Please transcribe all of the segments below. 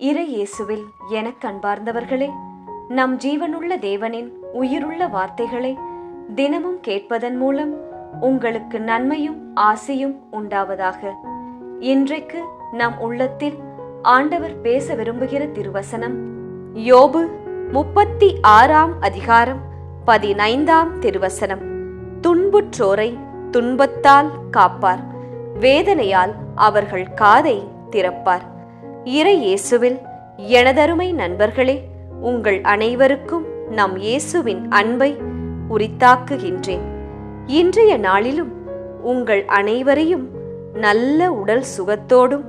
இறை இயேசுவில் எனக் கண்பார்ந்தவர்களே நம் ஜீவனுள்ள தேவனின் உயிருள்ள வார்த்தைகளை தினமும் கேட்பதன் மூலம் உங்களுக்கு நன்மையும் ஆசையும் உண்டாவதாக. இன்றைக்கு நம் உள்ளத்தில் ஆண்டவர் பேச விரும்புகிற திருவசனம் யோபு முப்பத்தி ஆறாம் அதிகாரம் பதினைந்தாம் திருவசனம். துன்புற்றோரை துன்பத்தால் காப்பார் வேதனையால் அவர்கள் காதை திறப்பார். இறை இயேசுவில். எனதருமை நண்பர்களே உங்கள் அனைவருக்கும் நம் இயேசுவின் அன்பை உரித்தாக்குகின்றேன். இன்றைய நாளிலும் உங்கள் அனைவரையும் நல்ல உடல் சுகத்தோடும்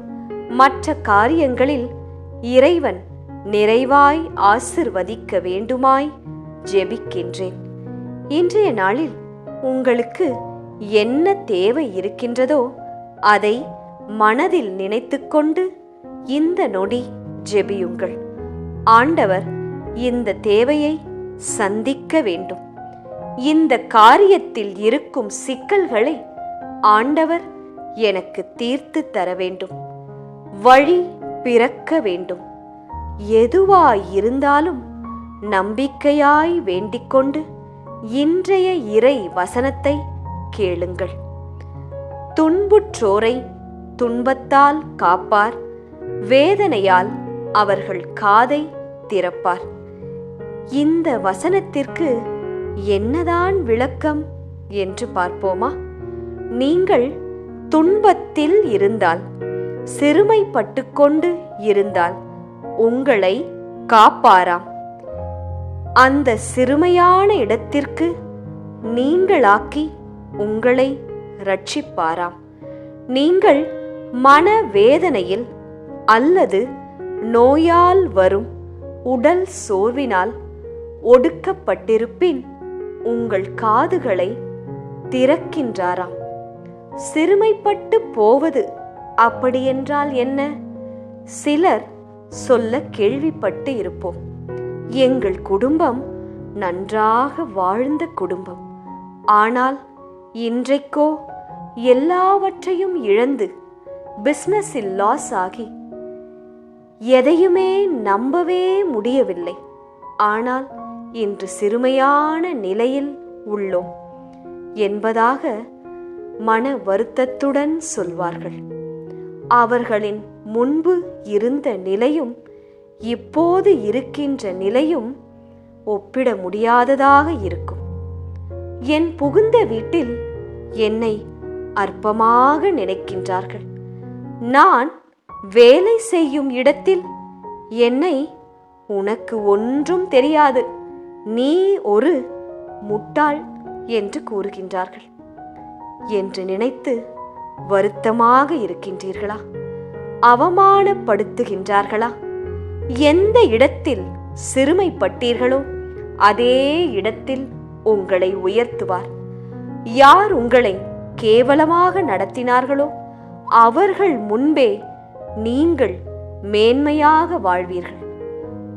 மற்ற காரியங்களில் இறைவன் நிறைவாய் ஆசிர்வதிக்க வேண்டுமாய் ஜெபிக்கின்றேன். இன்றைய நாளில் உங்களுக்கு என்ன தேவை இருக்கின்றதோ அதை மனதில் நினைத்துக்கொண்டு இந்த நொடி ஜெபியுங்கள். ஆண்டவர் இந்த தேவையை சந்திக்க வேண்டும். இந்த காரியத்தில் இருக்கும் சிக்கல்களை ஆண்டவர் எனக்கு தீர்த்து தர வேண்டும். வழி பிறக்க வேண்டும். எதுவாய் இருந்தாலும் நம்பிக்கையாய் வேண்டிக்கொண்டு இன்றைய இறை வசனத்தை கேளுங்கள். துன்புற்றோரை துன்பத்தால் காப்பார். வேதனையால் அவர்கள் காதை திறப்பார். இந்த வசனத்திற்கு என்னதான் விளக்கம் என்று பார்ப்போமா? நீங்கள் துன்பத்தில் இருந்தால் சிறுமைப்பட்டு கொண்டு இருந்தால் உங்களை காப்பாராம். அந்த சிறுமையான இடத்திற்கு நீங்களாக்கி உங்களை ரட்சிப்பாராம் நீங்கள் மன வேதனையில் அல்லது நோயால் வரும் உடல் சோர்வினால் ஒடுக்கப்பட்டிருப்பின் உங்கள் காதுகளை திறக்கின்றாராம். சிறுமைப்பட்டு போவது அப்படியென்றால் என்ன? சிலர் சொல்ல கேள்விப்பட்டு இருப்போம். எங்கள் குடும்பம் நன்றாக வாழ்ந்த குடும்பம். ஆனால் இன்றைக்கோ எல்லாவற்றையும் இழந்து பிஸ்னஸில் லாஸ் ஆகி எதையுமே நம்பவே முடியவில்லை. ஆனால் இன்று சிறுமையான நிலையில் உள்ளோம். என்பதாக மன வருத்தத்துடன் சொல்வார்கள். அவர்களின் முன்பு இருந்த நிலையும் இப்போது இருக்கின்ற நிலையும் ஒப்பிட முடியாததாக இருக்கும். என் புகுந்த வீட்டில் என்னை அற்பமாக நினைக்கின்றார்கள். நான் வேலை செய்யும் இடத்தில் என்னை உனக்கு ஒன்றும் தெரியாது. நீ ஒரு முட்டாள் என்று கூறுகின்றார்கள். என்று நினைத்து வருத்தமாக இருக்கின்றீர்களா? அவமானப்படுத்துகின்றார்களா? எந்த இடத்தில் சிறுமைப்பட்டீர்களோ அதே இடத்தில் உங்களை உயர்த்துவார். யார் உங்களை கேவலமாக நடத்தினார்களோ அவர்கள் முன்பே நீங்கள் மேன்மையாக வாழ்வீர்கள்.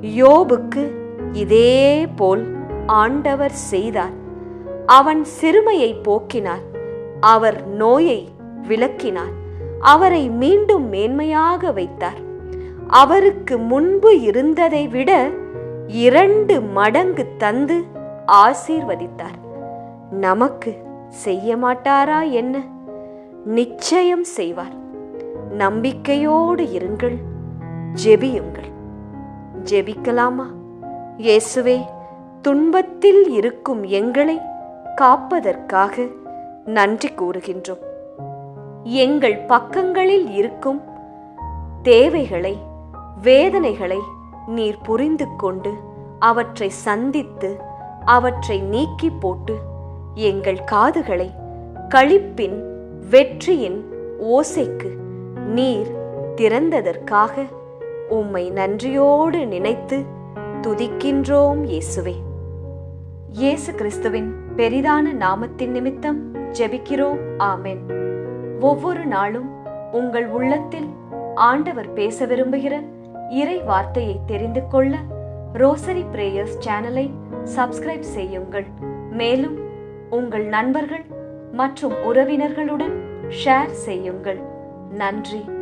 யோபுக்கு இதே போல் ஆண்டவர் செய்தார். அவன் சிறுமையை போக்கினார். அவர் நோயை விளக்கினார். அவரை மீண்டும் மேன்மையாக வைத்தார். அவருக்கு முன்பு இருந்ததை விட இரண்டு மடங்கு தந்து ஆசீர்வதித்தார். நமக்கு செய்ய மாட்டாரா என்ன? நிச்சயம் செய்வார். நம்பிக்கையோடு இருங்கள். ஜெபியுங்கள். ஜெபிக்கலாமா? இயேசுவே துன்பத்தில் இருக்கும் எங்களை காப்பதற்காக நன்றி கூறுகின்றோம். எங்கள் பக்கங்களில் இருக்கும் தேவைகளை வேதனைகளை நீர் புரிந்து கொண்டு அவற்றை சந்தித்து அவற்றை நீக்கி போட்டு எங்கள் காதுகளை களிப்பின் வெற்றியின் ஓசைக்கு நீர் திறந்ததற்காக உம்மை நன்றியோடு நினைத்து துதிக்கின்றோம் இயேசுவே. இயேசு கிறிஸ்துவின் பெரிதான நாமத்தின் நிமித்தம் ஜெபிக்கிறோம். ஆமென். ஒவ்வொரு நாளும் உங்கள் உள்ளத்தில் ஆண்டவர் பேச விரும்புகிற இறை வார்த்தையை தெரிந்து கொள்ள ரோசரி பிரேயர்ஸ் சேனலை சப்ஸ்கிரைப் செய்யுங்கள். மேலும் உங்கள் நண்பர்கள் மற்றும் உறவினர்களுடன் ஷேர் செய்யுங்கள். நன்றி.